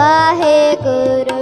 Waheguru